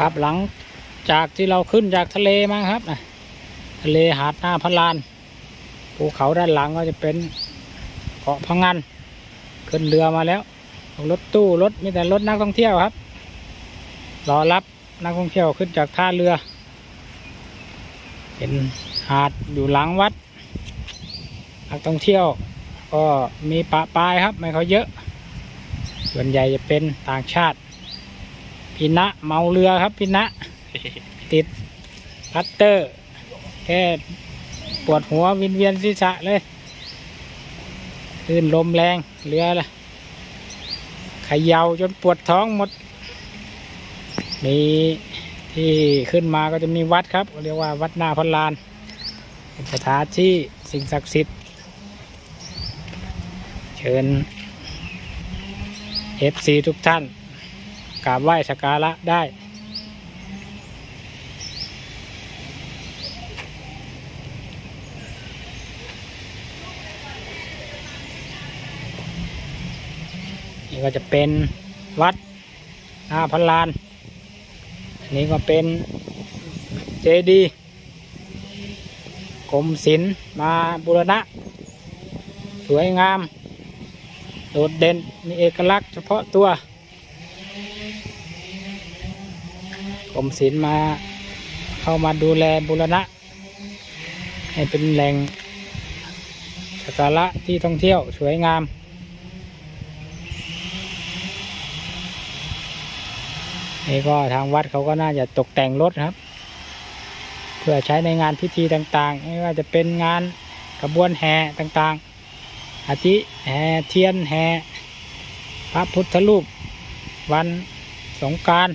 ครับหลังจากที่เราขึ้นจากทะเลมาครับนะทะเลหาดหน้าพลานภูเขาด้านหลังก็จะเป็นเกาะพังงานขึ้นเรือมาแล้วรถตู้รถมีแต่รถนักท่องเที่ยวครับรอรับนักท่องเที่ยวขึ้นจากท่าเรือเป็นหาดอยู่หลังวัด นักท่องเที่ยว ก็มีปะปายครับ ไม่เขาเยอะ ส่วนใหญ่จะเป็นต่างชาติ พินะเมาเรือครับพินะติดพัตเตอร์ แค่ปวดหัววินเวียนศีรษะเลยคลื่นลมแรงเรือละเขย่าจนปวดท้องหมดมีที่ขึ้นมาก็จะมีวัดครับเรียกว่าวัดนาพนลานเป็นสถานที่สิ่งศักดิ์สิทธิ์ เชิญเอฟซีทุกท่าน กราบไหว้สักการะได้ นี่ก็จะเป็นวัดหน้าพันลานนนี้ก็เป็นเจดีย์กรมศิลป์มาบูรณะ สวยงาม โดดเด่นมีเอกลักษณ์เฉพาะตัว กรมศิลป์มาเข้ามาดูแลบูรณะ ให้เป็นแหล่งสักการะที่ท่องเที่ยวสวยงามนี่ก็ทางวัดเขาก็น่าจะตกแต่งรถครับ เพื่อใช้ในงานพิธีต่างๆ ไม่ว่าจะเป็นงานกระบวนแห่ต่างๆ อาทิแห่เทียนแห่พระพุทธรูป วันสงกราร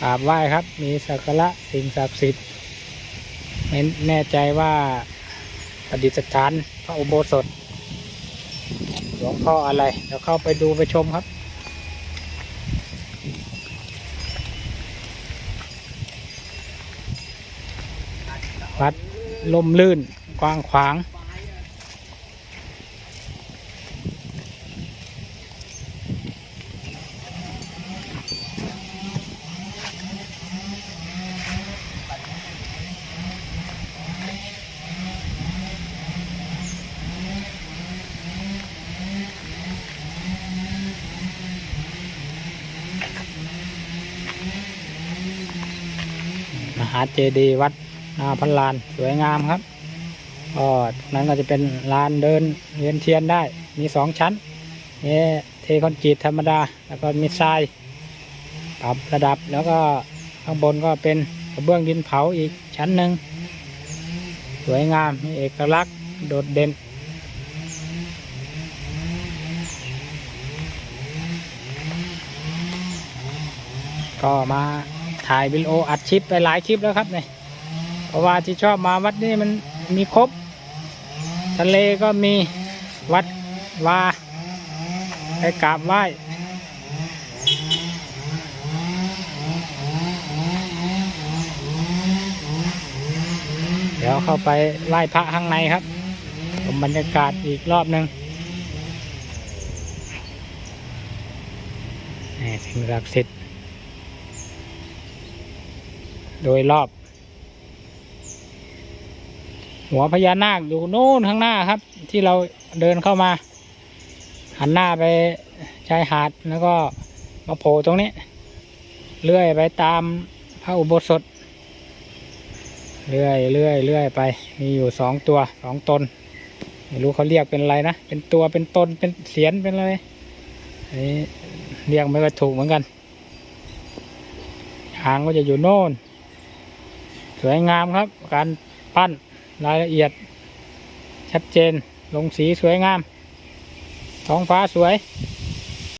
กราบไหว้ครับ มีสักการะสิ่งศักดิ์สิทธิ์แน่ใจว่าประดิษฐานพระอุโบสถหลวงพ่ออะไรเดี๋ยวเข้าไปดูไปชมครับ วัดลมลื่นกว้างขวาง หาเจดีวัดนาพันลานสวยงามครับก็ตรงนั้นก็จะเป็นลานเดินเวียนเทียนได้ มีสองชั้นมีเทคอนกรีตธรรมดา แล้วก็มีทรายปรับระดับแล้วก็ข้างบนก็เป็นกระเบื้องดินเผาอีกชั้นหนึ่งสวยงามมีเอกลักษณ์โดดเด่นก็มา ถ่ายวิดีโออัดคลิปไปหลายคลิปแล้วครับเนี่ยเพราะว่าที่ชอบมาวัดนี้มันมีครบ ทะเลก็มีวัดวาไปกราบไหว้เดี๋ยวเข้าไปไหว้พระข้างในครับชมบรรยากาศอีกรอบหนึ่งนี่สิ่งศักดิ์สิทธิ์ โดยรอบ หัวพญานาคอยู่โน่นข้างหน้าครับ ที่เราเดินเข้ามา หันหน้าไปชายหาดแล้วก็มาโผล่ตรงนี้ เลื่อยไปตามพระอุโบสถ เลื่อยเลื่อยเลื่อยไป มีอยู่สองตัวสองตนไม่รู้เขาเรียกเป็นอะไรนะ เป็นตัวเป็นตนเป็นเสียนเป็นอะไรนี่เรียกไม่ค่อยถูกเหมือนกัน หางก็จะอยู่โน่น สวยงามครับ การปั้นรายละเอียด ชัดเจนลงสีสวยงาม ท้องฟ้าสวย